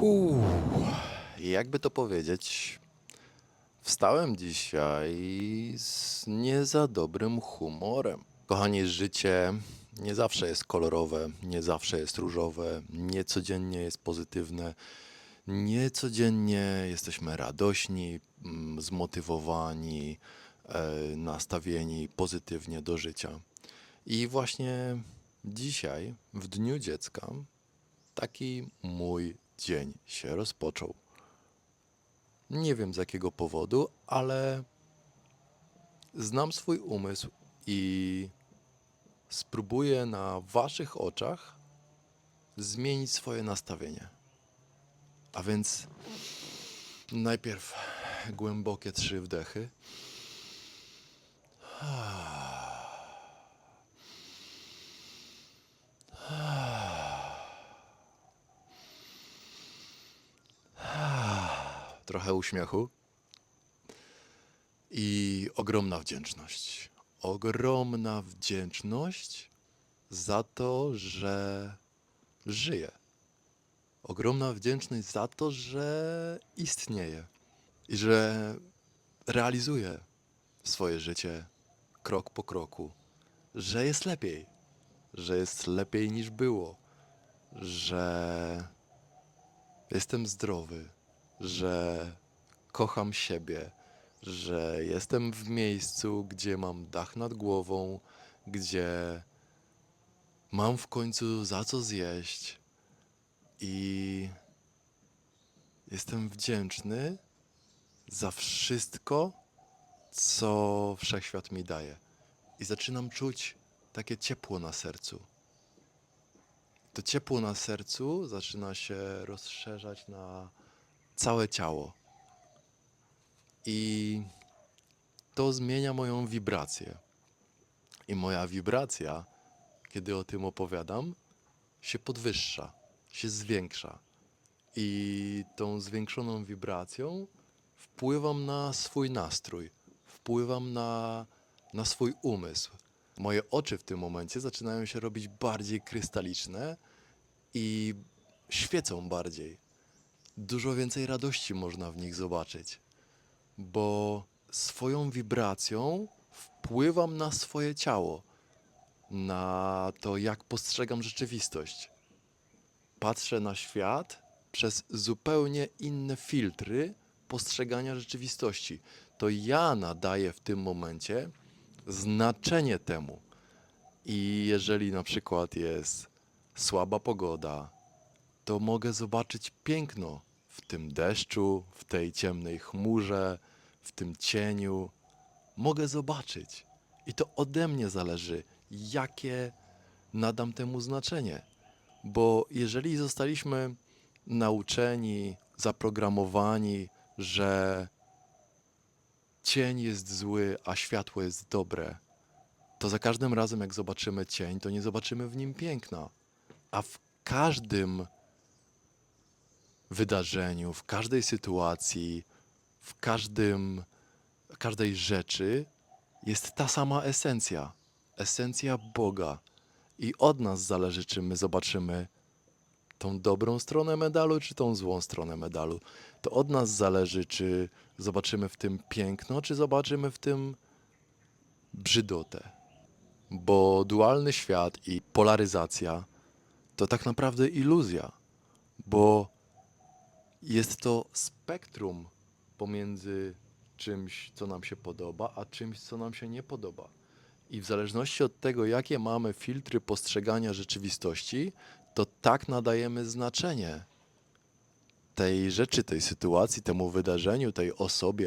Huu, jakby to powiedzieć, wstałem dzisiaj z nie za dobrym humorem. Kochani, życie nie zawsze jest kolorowe, nie zawsze jest różowe, nie codziennie jest pozytywne, nie codziennie jesteśmy radośni, mm, zmotywowani, e, nastawieni pozytywnie do życia. I właśnie dzisiaj, w Dniu Dziecka, taki mój dzień się rozpoczął. Nie wiem z jakiego powodu, ale znam swój umysł i spróbuję na Waszych oczach zmienić swoje nastawienie. A więc najpierw głębokie trzy wdechy. Trochę uśmiechu i ogromna wdzięczność. Ogromna wdzięczność za to, że żyję. Ogromna wdzięczność za to, że istnieję i że realizuję swoje życie krok po kroku, że jest lepiej, że jest lepiej niż było, że jestem zdrowy, że kocham siebie, że jestem w miejscu, gdzie mam dach nad głową, gdzie mam w końcu za co zjeść i jestem wdzięczny za wszystko, co wszechświat mi daje. I zaczynam czuć takie ciepło na sercu. To ciepło na sercu zaczyna się rozszerzać na całe ciało. I to zmienia moją wibrację. I moja wibracja, kiedy o tym opowiadam, się podwyższa, się zwiększa. I tą zwiększoną wibracją wpływam na swój nastrój, wpływam na, na swój umysł. Moje oczy w tym momencie zaczynają się robić bardziej krystaliczne i świecą bardziej dużo więcej radości można w nich zobaczyć, bo swoją wibracją wpływam na swoje ciało, na to, jak postrzegam rzeczywistość. Patrzę na świat przez zupełnie inne filtry postrzegania rzeczywistości. To ja nadaję w tym momencie znaczenie temu. I jeżeli na przykład jest słaba pogoda, to mogę zobaczyć piękno w tym deszczu, w tej ciemnej chmurze, w tym cieniu. Mogę zobaczyć. I to ode mnie zależy, jakie nadam temu znaczenie. Bo jeżeli zostaliśmy nauczeni, zaprogramowani, że cień jest zły, a światło jest dobre, to za każdym razem, jak zobaczymy cień, to nie zobaczymy w nim piękna. A w każdym wydarzeniu, w każdej sytuacji, w każdym, każdej rzeczy jest ta sama esencja. Esencja Boga. I od nas zależy, czy my zobaczymy tą dobrą stronę medalu, czy tą złą stronę medalu. To od nas zależy, czy zobaczymy w tym piękno, czy zobaczymy w tym brzydotę. Bo dualny świat i polaryzacja to tak naprawdę iluzja, bo jest to spektrum pomiędzy czymś, co nam się podoba, a czymś, co nam się nie podoba. I w zależności od tego, jakie mamy filtry postrzegania rzeczywistości, to tak nadajemy znaczenie tej rzeczy, tej sytuacji, temu wydarzeniu, tej osobie.